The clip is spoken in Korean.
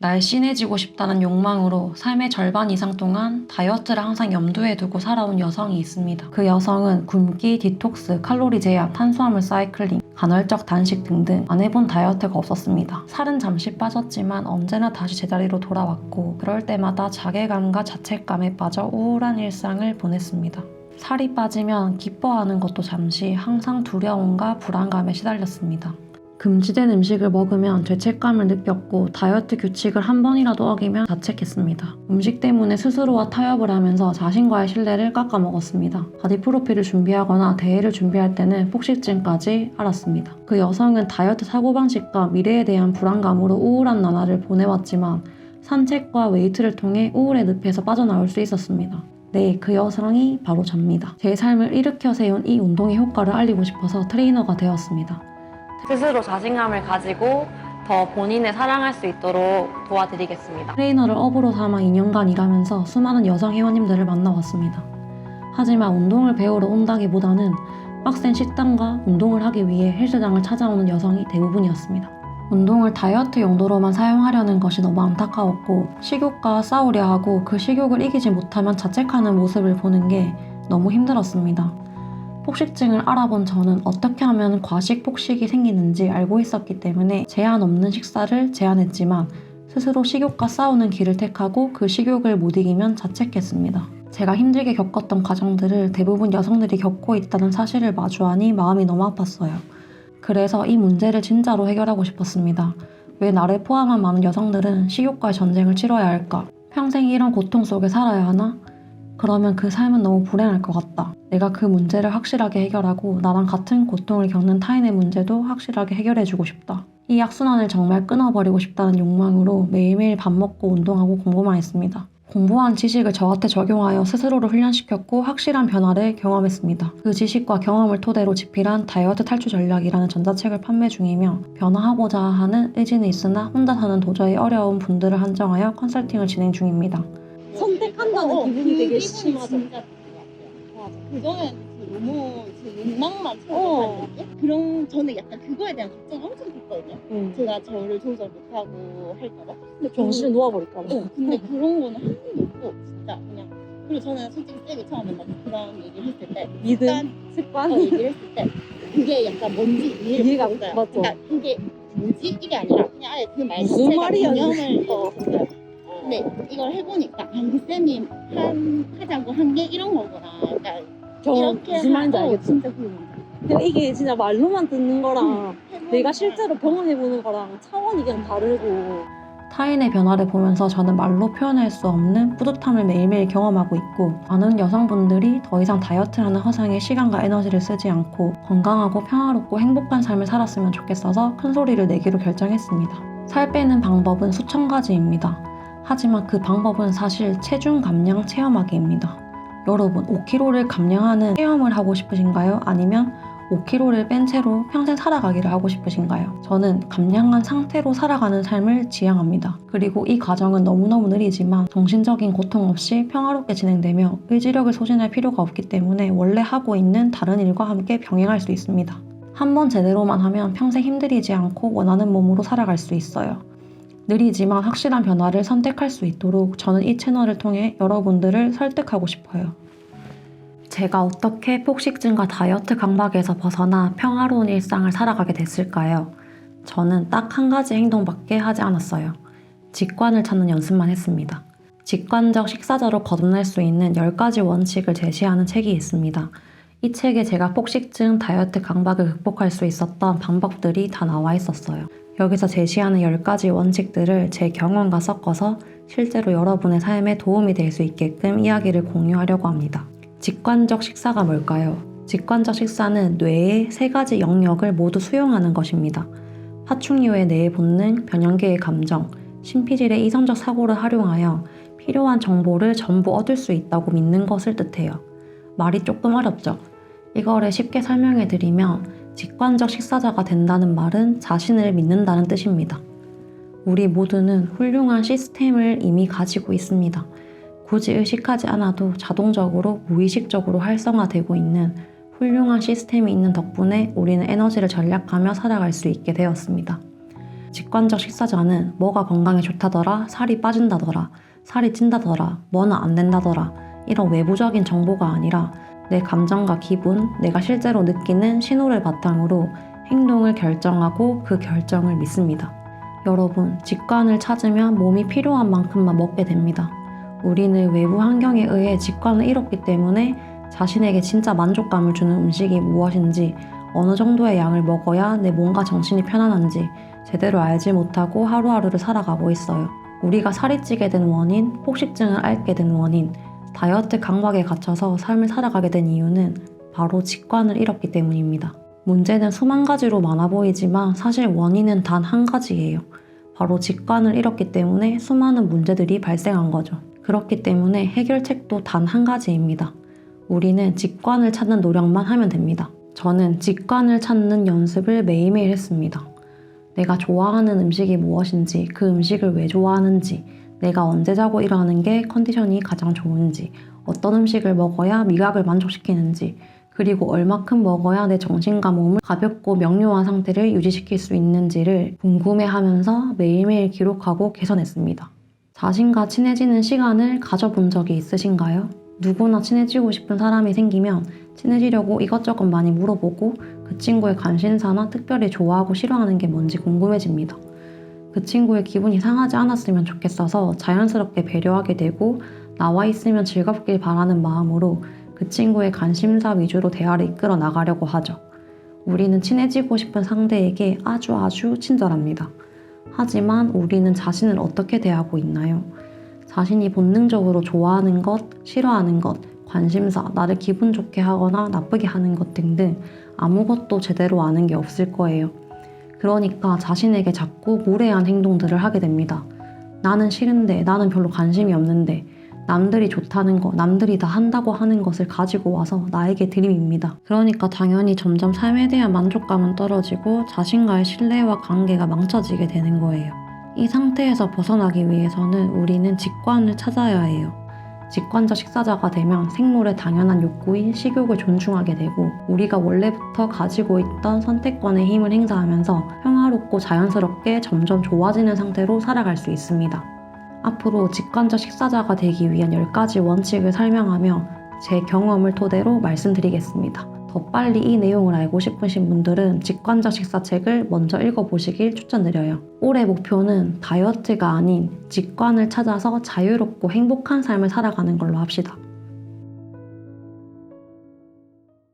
날씬해지고 싶다는 욕망으로 삶의 절반 이상 동안 다이어트를 항상 염두에 두고 살아온 여성이 있습니다. 그 여성은 굶기, 디톡스, 칼로리 제한, 탄수화물 사이클링, 간헐적 단식 등등 안 해본 다이어트가 없었습니다. 살은 잠시 빠졌지만 언제나 다시 제자리로 돌아왔고 그럴 때마다 자괴감과 자책감에 빠져 우울한 일상을 보냈습니다. 살이 빠지면 기뻐하는 것도 잠시 항상 두려움과 불안감에 시달렸습니다. 금지된 음식을 먹으면 죄책감을 느꼈고 다이어트 규칙을 한 번이라도 어기면 자책했습니다. 음식 때문에 스스로와 타협을 하면서 자신과의 신뢰를 깎아 먹었습니다. 바디 프로필을 준비하거나 대회를 준비할 때는 폭식증까지 알았습니다. 그 여성은 다이어트 사고방식과 미래에 대한 불안감으로 우울한 나날을 보내왔지만 산책과 웨이트를 통해 우울의 늪에서 빠져나올 수 있었습니다. 네, 그 여성이 바로 접니다. 제 삶을 일으켜 세운 이 운동의 효과를 알리고 싶어서 트레이너가 되었습니다. 스스로 자신감을 가지고 더 본인을 사랑할 수 있도록 도와드리겠습니다. 트레이너를 업으로 삼아 2년간 일하면서 수많은 여성 회원님들을 만나왔습니다. 하지만 운동을 배우러 온다기보다는 빡센 식단과 운동을 하기 위해 헬스장을 찾아오는 여성이 대부분이었습니다. 운동을 다이어트 용도로만 사용하려는 것이 너무 안타까웠고 식욕과 싸우려 하고 그 식욕을 이기지 못하면 자책하는 모습을 보는 게 너무 힘들었습니다. 폭식증을 알아본 저는 어떻게 하면 과식 폭식이 생기는지 알고 있었기 때문에 제한 없는 식사를 제한했지만 스스로 식욕과 싸우는 길을 택하고 그 식욕을 못 이기면 자책했습니다. 제가 힘들게 겪었던 과정들을 대부분 여성들이 겪고 있다는 사실을 마주하니 마음이 너무 아팠어요. 그래서 이 문제를 진짜로 해결하고 싶었습니다. 왜 나를 포함한 많은 여성들은 식욕과의 전쟁을 치러야 할까? 평생 이런 고통 속에 살아야 하나? 그러면 그 삶은 너무 불행할 것 같다. 내가 그 문제를 확실하게 해결하고 나랑 같은 고통을 겪는 타인의 문제도 확실하게 해결해주고 싶다. 이 악순환을 정말 끊어버리고 싶다는 욕망으로 매일매일 밥 먹고 운동하고 공부만 했습니다. 공부한 지식을 저한테 적용하여 스스로를 훈련시켰고 확실한 변화를 경험했습니다. 그 지식과 경험을 토대로 집필한 다이어트 탈출 전략이라는 전자책을 판매 중이며 변화하고자 하는 의지는 있으나 혼자서는 도저히 어려운 분들을 한정하여 컨설팅을 진행 중입니다. 선택한다는 어, 기분이 그 되게 심하죠. 그거는 너무 제 욕망만 어. 채워가는 게 그런 저는 약간 그거에 대한 걱정이 엄청 컸거든요. 응. 제가 저를 조절 못하고 할까봐. 근데 정신을 놓아버릴까 봐. 그, 어, 근데 그런 거는 한 번도 없고 진짜 그냥 그리고 저는 솔직히 쌤이 처음에 막 그런 얘기를 했을 때 믿음, 약간 습관. 어, 얘기를 했을 때 그게 약간 뭔지 이해를 이해가 못했어요. 맞죠. 그러니까 그게 뭐지 이게 아니라 그냥 아예 그 말 무슨 자체가 말이야, 개념을 어, 했어요. 근데 이걸 해보니까 아 이게 쌤이 한 하자고 한 게 이런 거구나. 그러니까 저 이렇게 무슨 말인지 하고 알겠어. 진짜. 근데 이게 진짜 말로만 듣는 거랑 내가 실제로 병원해보는 거랑 차원이 그냥 다르고 타인의 변화를 보면서 저는 말로 표현할 수 없는 뿌듯함을 매일매일 경험하고 있고 많은 여성분들이 더 이상 다이어트라는 허상에 시간과 에너지를 쓰지 않고 건강하고 평화롭고 행복한 삶을 살았으면 좋겠어서 큰 소리를 내기로 결정했습니다. 살 빼는 방법은 수천 가지입니다. 하지만 그 방법은 사실 체중 감량 체험하기입니다. 여러분 5kg를 감량하는 체험을 하고 싶으신가요? 아니면 5kg를 뺀 채로 평생 살아가기를 하고 싶으신가요? 저는 감량한 상태로 살아가는 삶을 지향합니다. 그리고 이 과정은 너무너무 느리지만 정신적인 고통 없이 평화롭게 진행되며 의지력을 소진할 필요가 없기 때문에 원래 하고 있는 다른 일과 함께 병행할 수 있습니다. 한 번 제대로만 하면 평생 힘들이지 않고 원하는 몸으로 살아갈 수 있어요. 느리지만 확실한 변화를 선택할 수 있도록 저는 이 채널을 통해 여러분들을 설득하고 싶어요. 제가 어떻게 폭식증과 다이어트 강박에서 벗어나 평화로운 일상을 살아가게 됐을까요? 저는 딱 한 가지 행동밖에 하지 않았어요. 직관을 찾는 연습만 했습니다. 직관적 식사자로 거듭날 수 있는 10가지 원칙을 제시하는 책이 있습니다. 이 책에 제가 폭식증, 다이어트 강박을 극복할 수 있었던 방법들이 다 나와 있었어요. 여기서 제시하는 10가지 원칙들을 제 경험과 섞어서 실제로 여러분의 삶에 도움이 될 수 있게끔 이야기를 공유하려고 합니다. 직관적 식사가 뭘까요? 직관적 식사는 뇌의 세 가지 영역을 모두 수용하는 것입니다. 파충류의 뇌의 본능, 변형계의 감정, 신피질의 이성적 사고를 활용하여 필요한 정보를 전부 얻을 수 있다고 믿는 것을 뜻해요. 말이 조금 어렵죠? 이거를 쉽게 설명해 드리면 직관적 식사자가 된다는 말은 자신을 믿는다는 뜻입니다. 우리 모두는 훌륭한 시스템을 이미 가지고 있습니다. 굳이 의식하지 않아도 자동적으로 무의식적으로 활성화되고 있는 훌륭한 시스템이 있는 덕분에 우리는 에너지를 절약하며 살아갈 수 있게 되었습니다. 직관적 식사자는 뭐가 건강에 좋다더라, 살이 빠진다더라, 살이 찐다더라, 뭐는 안 된다더라 이런 외부적인 정보가 아니라 내 감정과 기분, 내가 실제로 느끼는 신호를 바탕으로 행동을 결정하고 그 결정을 믿습니다. 여러분, 직관을 찾으면 몸이 필요한 만큼만 먹게 됩니다. 우리는 외부 환경에 의해 직관을 잃었기 때문에 자신에게 진짜 만족감을 주는 음식이 무엇인지, 어느 정도의 양을 먹어야 내 몸과 정신이 편안한지 제대로 알지 못하고 하루하루를 살아가고 있어요. 우리가 살이 찌게 된 원인, 폭식증을 앓게 된 원인, 다이어트 강박에 갇혀서 삶을 살아가게 된 이유는 바로 직관을 잃었기 때문입니다. 문제는 수만 가지로 많아 보이지만 사실 원인은 단 한 가지예요. 바로 직관을 잃었기 때문에 수많은 문제들이 발생한 거죠. 그렇기 때문에 해결책도 단 한 가지입니다. 우리는 직관을 찾는 노력만 하면 됩니다. 저는 직관을 찾는 연습을 매일매일 했습니다. 내가 좋아하는 음식이 무엇인지, 그 음식을 왜 좋아하는지, 내가 언제 자고 일어나는 게 컨디션이 가장 좋은지, 어떤 음식을 먹어야 미각을 만족시키는지, 그리고 얼마큼 먹어야 내 정신과 몸을 가볍고 명료한 상태를 유지시킬 수 있는지를 궁금해하면서 매일매일 기록하고 개선했습니다. 자신과 친해지는 시간을 가져본 적이 있으신가요? 누구나 친해지고 싶은 사람이 생기면 친해지려고 이것저것 많이 물어보고 그 친구의 관심사나 특별히 좋아하고 싫어하는 게 뭔지 궁금해집니다. 그 친구의 기분이 상하지 않았으면 좋겠어서 자연스럽게 배려하게 되고 나와 있으면 즐겁길 바라는 마음으로 그 친구의 관심사 위주로 대화를 이끌어 나가려고 하죠. 우리는 친해지고 싶은 상대에게 아주 아주 친절합니다. 하지만 우리는 자신을 어떻게 대하고 있나요? 자신이 본능적으로 좋아하는 것, 싫어하는 것, 관심사, 나를 기분 좋게 하거나 나쁘게 하는 것 등등 아무것도 제대로 아는 게 없을 거예요. 그러니까 자신에게 자꾸 무례한 행동들을 하게 됩니다. 나는 싫은데, 나는 별로 관심이 없는데, 남들이 좋다는 거, 남들이 다 한다고 하는 것을 가지고 와서 나에게 들이밉니다. 그러니까 당연히 점점 삶에 대한 만족감은 떨어지고 자신과의 신뢰와 관계가 망쳐지게 되는 거예요. 이 상태에서 벗어나기 위해서는 우리는 직관을 찾아야 해요. 직관적 식사자가 되면 생물의 당연한 욕구인 식욕을 존중하게 되고 우리가 원래부터 가지고 있던 선택권의 힘을 행사하면서 평화롭고 자연스럽게 점점 좋아지는 상태로 살아갈 수 있습니다. 앞으로 직관적 식사자가 되기 위한 10가지 원칙을 설명하며 제 경험을 토대로 말씀드리겠습니다. 더 빨리 이 내용을 알고 싶으신 분들은 직관적 식사책을 먼저 읽어보시길 추천드려요. 올해 목표는 다이어트가 아닌 직관을 찾아서 자유롭고 행복한 삶을 살아가는 걸로 합시다.